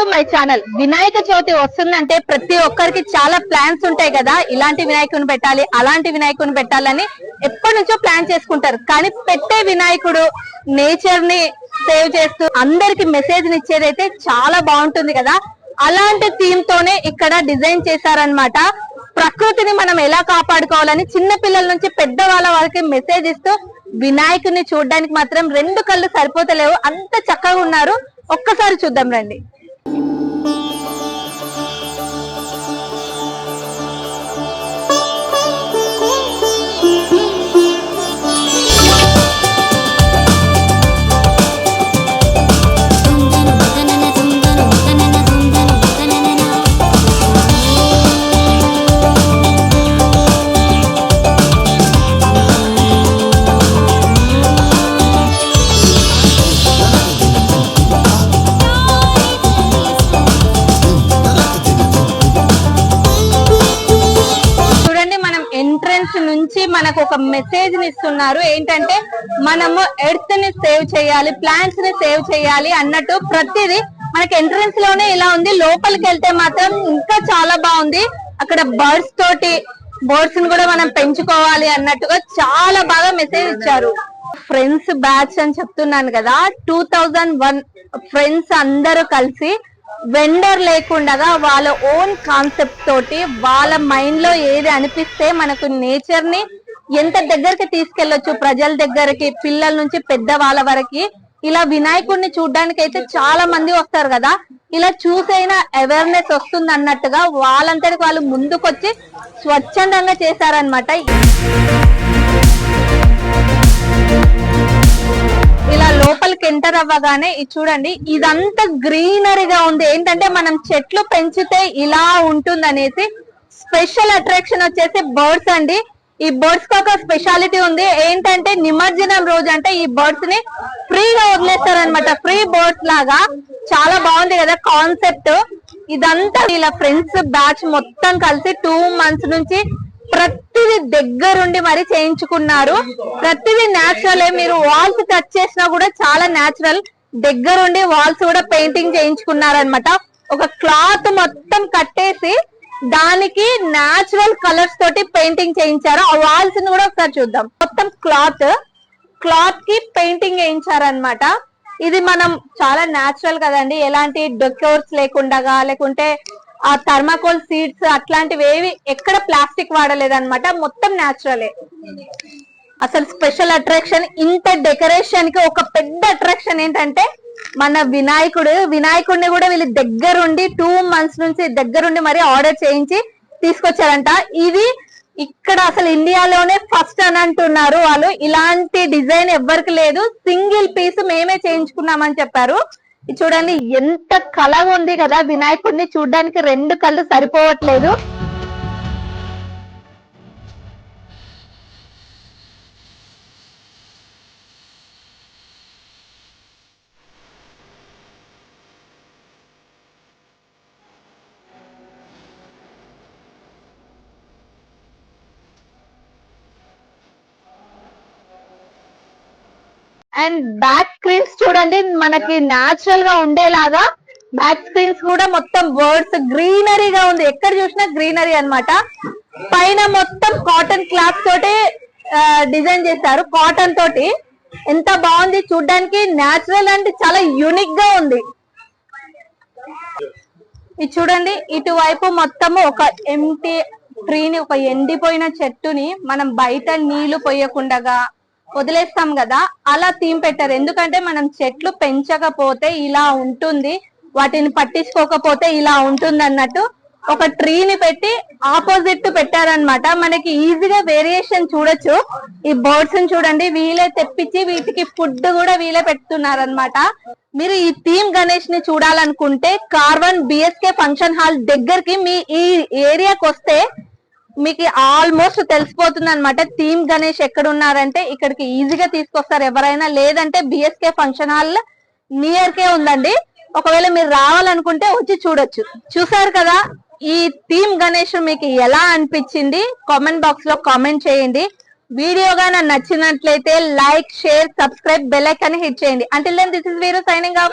Welcome to my channel. Vinayaka Chavithi వస్తుందంటే ప్రతి ఒక్కరికి చాలా ప్లాన్స్ ఉంటాయి కదా. ఇలాంటి వినాయకుని పెట్టాలి అలాంటి వినాయకుని పెట్టాలని ఎప్పటి నుంచో ప్లాన్ చేసుకుంటారు. కానీ పెట్టే వినాయకుడు నేచర్ని సేవ్ చేస్తూ అందరికి మెసేజ్ ఇచ్చేదైతే చాలా బాగుంటుంది కదా. అలాంటి థీమ్ తోనే ఇక్కడ డిజైన్ చేశారనమాట ప్రకృతిని మనం ఎలా కాపాడుకోవాలని చిన్న పిల్లల నుంచి పెద్ద వాళ్ళ మెసేజ్ ఇస్తూ వినాయకుని చూడడానికి మాత్రం రెండు కళ్ళు సరిపోతలేవు. అంత చక్కగా ఉన్నారు. ఒక్కసారి చూద్దాం రండి. నుంచి మనకు ఒక మెసేజ్ని ఇస్తున్నారు. ఏంటంటే మనము ఎర్త్ని సేవ్ చేయాలి ప్లాంట్స్ని సేవ్ చేయాలి అన్నట్టు ప్రతిదీ మనకి ఎంట్రన్స్లోనే ఇలా ఉంది. లోపలికి వెళ్తే మాత్రం ఇంకా చాలా బాగుంది. అక్కడ బర్డ్స్ తోటి బర్డ్స్ని కూడా మనం పెంచుకోవాలి అన్నట్టుగా చాలా బాగా మెసేజ్ ఇచ్చారు. ఫ్రెండ్స్ బ్యాచ్ అని చెప్తున్నాను కదా. టూ థౌజండ్ వన్ ఫ్రెండ్స్ అందరూ కలిసి వెండర్ లేకుండా వాళ్ళ ఓన్ కాన్సెప్ట్ తోటి వాళ్ళ మైండ్లో ఏది అనిపిస్తే మనకు నేచర్ని ఎంత దగ్గరికి తీసుకెళ్ళొచ్చు ప్రజల దగ్గరికి పిల్లల నుంచి పెద్ద వాళ్ళ వరకు. ఇలా వినాయకుడిని చూడడానికి అయితే చాలా మంది వస్తారు కదా. ఇలా చూసైనా అవేర్నెస్ వస్తుంది అన్నట్టుగా వాళ్ళంతటికి వాళ్ళు ముందుకొచ్చి స్వచ్ఛందంగా చేశారనమాట ఇలా లోపలికి ఎంటర్ అవ్వగానే ఇది చూడండి ఇదంతా గ్రీనరీగా ఉంది. ఏంటంటే మనం చెట్లు పెంచితే ఇలా ఉంటుంది అనేసి స్పెషల్ అట్రాక్షన్ వచ్చేసి బర్డ్స్ అండి. ఈ బర్డ్స్కి ఒక స్పెషాలిటీ ఉంది. ఏంటంటే నిమజ్జనం రోజు అంటే ఈ బర్డ్స్ని ఫ్రీగా వదిలేస్తారనమాట ఫ్రీ బర్డ్స్ లాగా. చాలా బాగుంది కదా కాన్సెప్ట్. ఇదంతా ఇలా ఫ్రెండ్స్ బ్యాచ్ మొత్తం కలిసి టూ మంత్స్ నుంచి ప్రతిది దగ్గరుండి మరి చేయించుకున్నారు. ప్రతిది న్యాచురల్ మీరు వాల్స్ టచ్ చేసినా కూడా చాలా న్యాచురల్ దగ్గరుండి వాల్స్ కూడా పెయింటింగ్ చేయించుకున్నారనమాట ఒక క్లాత్ మొత్తం కట్టేసి దానికి న్యాచురల్ కలర్స్ తోటి పెయింటింగ్ చేయించారు. ఆ వాల్స్ని కూడా ఒకసారి చూద్దాం. మొత్తం క్లాత్ క్లాత్కి పెయింటింగ్ వేయించారనమాట ఇది మనం చాలా న్యాచురల్ కదండి. ఎలాంటి డెకోర్స్ లేకుండా లేకుంటే ఆ థర్మాకోల్ సీడ్స్ అట్లాంటివి ఏవి ఎక్కడ ప్లాస్టిక్ వాడలేదన్నమాట మొత్తం న్యాచురలే. అసలు స్పెషల్ అట్రాక్షన్ ఇంత డెకరేషన్కి ఒక పెద్ద అట్రాక్షన్ ఏంటంటే మన వినాయకుడు వినాయకుడిని కూడా వీళ్ళు దగ్గరుండి టూ మంత్స్ నుంచి దగ్గరుండి మరి ఆర్డర్ చేయించి తీసుకొచ్చారంట. ఇది ఇక్కడ అసలు ఇండియాలోనే ఫస్ట్ అని అంటున్నారు వాళ్ళు. ఇలాంటి డిజైన్ ఎవ్వరికి లేదు. సింగిల్ పీస్ మేమే చేయించుకున్నామని చెప్పారు. చూడండి ఎంత కళ ఉంది కదా వినాయకుడిని చూడడానికి రెండు కళ్ళు సరిపోవట్లేదు. అండ్ బ్యాక్ స్క్రీన్స్ చూడండి మనకి న్యాచురల్గా ఉండేలాగా బ్యాక్ స్క్రీన్స్ కూడా మొత్తం వర్డ్స్ గ్రీనరీగా ఉంది. ఎక్కడ చూసినా గ్రీనరీ అన్నమాట. పైన మొత్తం కాటన్ క్లాత్ తోటి డిజైన్ చేశారు. కాటన్ తోటి. ఎంత బాగుంది చూడడానికి. న్యాచురల్ అంటే చాలా యూనిక్గా ఉంది. ఇది చూడండి ఇటువైపు మొత్తము ఒక ఎంటీ ట్రీని ఒక ఎండిపోయిన చెట్టుని మనం బయట నీళ్ళు పోయకుండా వదిలేస్తాం కదా అలా థీమ్ పెట్టారు. ఎందుకంటే మనం చెట్లు పెంచకపోతే ఇలా ఉంటుంది వాటిని పట్టించుకోకపోతే ఇలా ఉంటుంది అన్నట్టు ఒక ట్రీని పెట్టి ఆపోజిట్ పెట్టారనమాట మనకి ఈజీగా వేరియేషన్ చూడొచ్చు. ఈ బర్డ్స్ని చూడండి వీలే తెప్పించి వీటికి ఫుడ్ కూడా వీలే పెడుతున్నారనమాట మీరు ఈ థీమ్ గణేష్ని చూడాలనుకుంటే కార్వన్ బిఎస్కే ఫంక్షన్ హాల్ దగ్గరికి మీ ఈ ఏరియాకి వస్తే మీకు ఆల్మోస్ట్ తెలిసిపోతుంది అనమాట థీమ్ గణేష్ ఎక్కడ ఉన్నారంటే ఇక్కడికి ఈజీగా తీసుకొస్తారు ఎవరైనా. లేదంటే బిఎస్కే ఫంక్షన్ హాల్ నియర్ కే ఉందండి. ఒకవేళ మీరు రావాలనుకుంటే వచ్చి చూడొచ్చు. చూసారు కదా ఈ థీమ్ గణేష్ మీకు ఎలా అనిపించింది? కామెంట్ బాక్స్లో కామెంట్ చేయండి. వీడియో గాన నచ్చినట్లయితే like share subscribe bell icon hit చేయండి. అంటే this is Veeru signing off